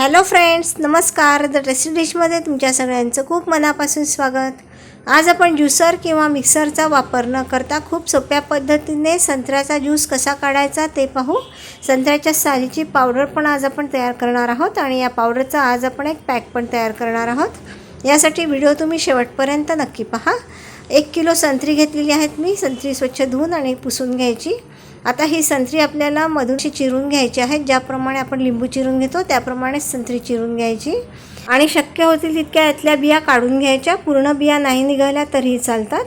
Hello friends नमस्कार. The tasty डिशमध्ये तुमच्या सगळ्यांचं खूप मनापासून स्वागत. आज आपण ज्युसर किंवा मिक्सरचा वापर न करता खूप सोप्या पद्धतीने संत्र्याचा ज्यूस कसा काढायचा ते पाहू. संत्र्याच्या सालीची पावडर पण आज आपण तयार करणार आहोत आणि या पावडरचा आज आपण एक पॅक पण तयार करणार आहोत. यासाठी व्हिडिओ तुम्ही शेवटपर्यंत नक्की पहा. एक किलो संत्री घेतलेली आहेत मी. संत्री स्वच्छ धुवून आणि पुसून घ्यायची. आता ही संत्री आपल्याला मधूनशी चिरून घ्यायची आहे. ज्याप्रमाणे आपण लिंबू चिरून घेतो त्याप्रमाणेच संत्री चिरून घ्यायची. आणि शक्य होतील तितक्या यातल्या बिया काढून घ्यायच्या. पूर्ण बिया नाही निघाल्या तरीही चालतात.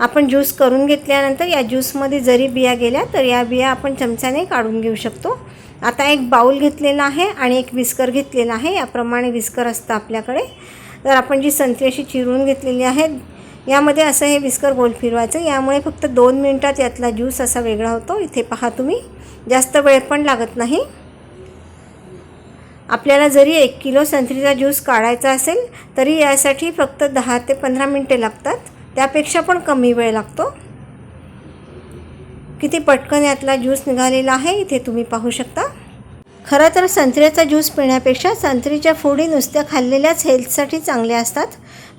आपण ज्यूस करून घेतल्यानंतर या ज्यूसमध्ये जरी बिया गेल्या तर या बिया आपण चमच्याने काढून घेऊ शकतो. आता एक बाऊल घेतलेला आहे आणि एक विस्कर घेतलेला आहे. याप्रमाणे विस्कर असतं आपल्याकडे. तर आपण जी संत्री अशी चिरून घेतलेली आहे यामध्ये असं हे विस्कर गोल फिरवायचं. यामुळे फक्त दोन मिनटात यातला ज्यूस असा वेगळा होतो. इथे पहा तुम्ही. जास्त वेळ पण लागत नाही. आपल्याला जरी एक किलो संत्रीचा ज्यूस काढायचा असेल तरी यासाठी फक्त दहा ते पंधरा मिनटे लागतात. त्यापेक्षा पण कमी वेळ लागतो. किती पटकन यातला ज्यूस निघालेला आहे इथे तुम्ही पाहू शकता. खरं तर संत्र्याचा ज्यूस पिण्यापेक्षा संत्रीच्या फोडी नुसत्या खाल्लेल्याच हेल्थसाठी चांगल्या असतात.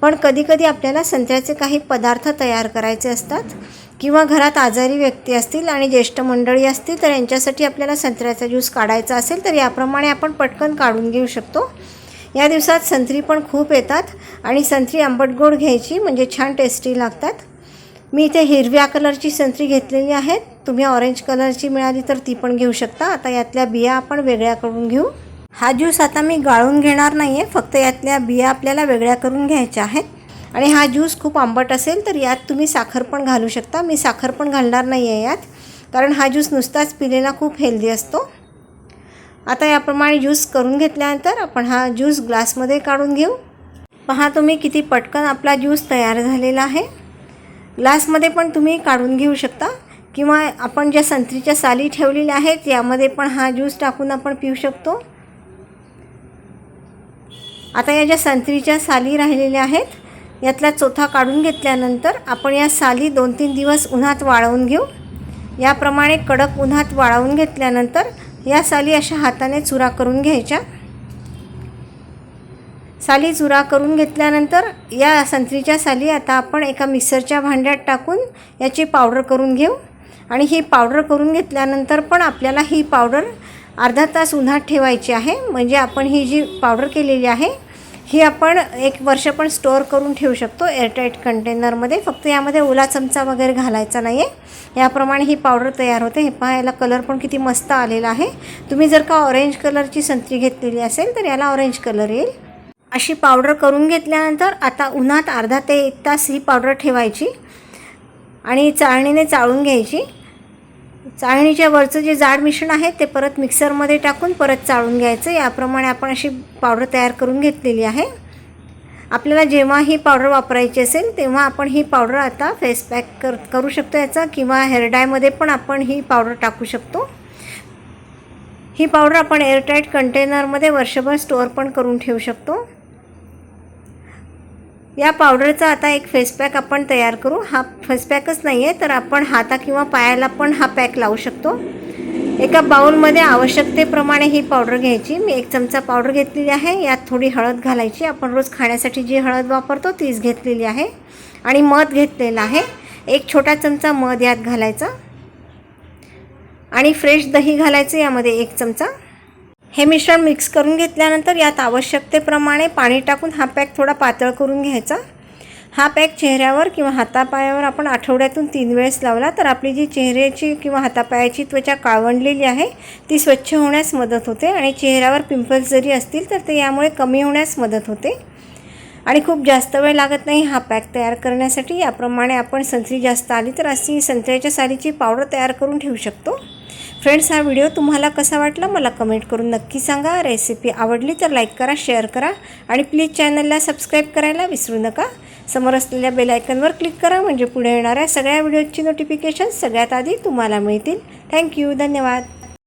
पण कधीकधी आपल्याला संत्र्याचे काही पदार्थ तयार करायचे असतात किंवा घरात आजारी व्यक्ती असतील आणि ज्येष्ठ मंडळी असतील तर यांच्यासाठी आपल्याला संत्र्याचा ज्यूस काढायचा असेल तर याप्रमाणे आपण पटकन काढून घेऊ शकतो. या दिवसात संत्री पण खूप येतात आणि संत्री आंबट गोड घ्यायची म्हणजे छान टेस्टी लागतात. मी इथे हिरव्या कलरची संत्री घेतलेली आहेत तुम्ही ऑरेंज कलरची मिळाली तर ती पण घेऊ शकता. आता यातल्या बिया आपण वेगळ्या करून घेऊ. हा ज्यूस आता मी गाळून घेणार नाही आहे फक्त यातल्या बिया आपल्याला वेगळ्या करून घ्यायच्या आहेत. आणि हा ज्यूस खूप आंबट असेल तर यात तुम्ही साखर पण घालू शकता. मी साखर पण घालणार नाही आहे यात कारण हा ज्यूस नुसताच पिलेला खूप हेल्दी असतो. आता याप्रमाणे ज्यूस करून घेतल्यानंतर आपण हा ज्यूस ग्लासमध्ये काढून घेऊ. पहा तुम्ही किती पटकन आपला ज्यूस तयार झालेला आहे. ग्लासमध्ये पण तुम्ही काढून घेऊ शकता किंवा आपण ज्या संत्रीच्या साली ठेवलेल्या आहेत यामध्ये पण हा ज्यूस टाकून आपण पिऊ शकतो. आता या ज्या संत्रीच्या साली राहिलेल्या आहेत यातला चोथा काढून घेतल्यानंतर आपण या साली दोन तीन दिवस उन्हात वाळवून घेऊ. याप्रमाणे कडक उन्हात वाळवून घेतल्यानंतर या साली अशा हाताने चुरा करून घ्यायच्या. साली चुरा करून घेतल्यानंतर या संत्रीच्या साली आता आपण एका मिक्सरच्या भांड्यात टाकून याची पावडर करून घेऊ. आणि ही पावडर करून घेतल्यानंतर पण आपल्याला ही पावडर अर्धा तास उन्हात ठेवायची आहे. म्हणजे आपण ही जी पावडर केलेली आहे ही आपण एक वर्ष पण स्टोअर करून ठेवू शकतो एअरटाईट कंटेनरमध्ये फक्त यामध्ये ओला चमचा वगैरे घालायचा नाही आहे याप्रमाणे ही पावडर तयार होते. हे पहा याला कलर पण किती मस्त आलेला आहे. तुम्ही जर का ऑरेंज कलरची संत्री घेतलेली असेल तर याला ऑरेंज कलर येईल. अशी पावडर करून घेतल्यानंतर आता उन्हात अर्धा ते एक तास ही पावडर ठेवायची आणि चाळणीने चाळून घ्यायची. चाळणीच्या वरचं जे जाड मिश्रण आहे ते परत मिक्सरमध्ये टाकून परत चाळून घ्यायचं. याप्रमाणे आपण अशी पावडर तयार करून घेतलेली आहे. आपल्याला जेव्हा ही पावडर वापरायची असेल तेव्हा आपण ही पावडर आता फेस पॅक कर करू शकतो याचा किंवा हेअरडायमध्ये पण आपण ही पावडर टाकू शकतो. ही पावडर आपण एअरटाईट कंटेनरमध्ये वर्षभर स्टोअर पण करून ठेवू शकतो. या पावडरचा आता एक फेस पॅक आपण तयार करू. हा फेसपॅकच नाही आहे तर आपण हाता किंवा पायाला पण हा पॅक लावू शकतो. एका बाऊलमध्ये आवश्यकतेप्रमाणे ही पावडर घ्यायची. मी एक चमचा पावडर घेतलेली आहे. यात थोडी हळद घालायची. आपण रोज खाण्यासाठी जी हळद वापरतो तीच घेतलेली आहे. आणि मध घेतलेलं आहे. एक छोटा चमचा मध यात घालायचा. आणि फ्रेश दही घालायचं यामध्ये एक चमचा. हे मिश्रण मिक्स करून घेतल्यानंतर यात आवश्यकतेप्रमाणे पाणी टाकून हा पॅक थोडा पातळ करून घ्यायचा. हा पॅक चेहऱ्यावर किंवा हातापायावर आपण आठवड्यातून तीन वेळेस लावला तर आपली जी चेहऱ्याची किंवा हातापायाची त्वचा काळवंडलेली आहे ती स्वच्छ होण्यास मदत होते आणि चेहऱ्यावर पिंपल्स जरी असतील तर ते यामुळे कमी होण्यास मदत होते. आणि खूप जास्त वेळ लागत नाही हा पॅक तयार करण्यासाठी याप्रमाणे आपण संत्री जास्त आली तर अशी संत्र्याच्या सालीची पावडर तयार करून ठेवू शकतो. फ्रेंड्स हा व्हिडिओ तुम्हाला कसा वाटला मला कमेंट करून नक्की सांगा. रेसिपी आवडली तर लाईक करा शेअर करा आणि प्लीज चॅनलला सबस्क्राईब करायला विसरू नका. समोर असलेल्या बेलायकनवर क्लिक करा म्हणजे पुढे येणाऱ्या सगळ्या व्हिडिओची नोटिफिकेशन सगळ्यात आधी तुम्हाला मिळतील. थँक्यू धन्यवाद.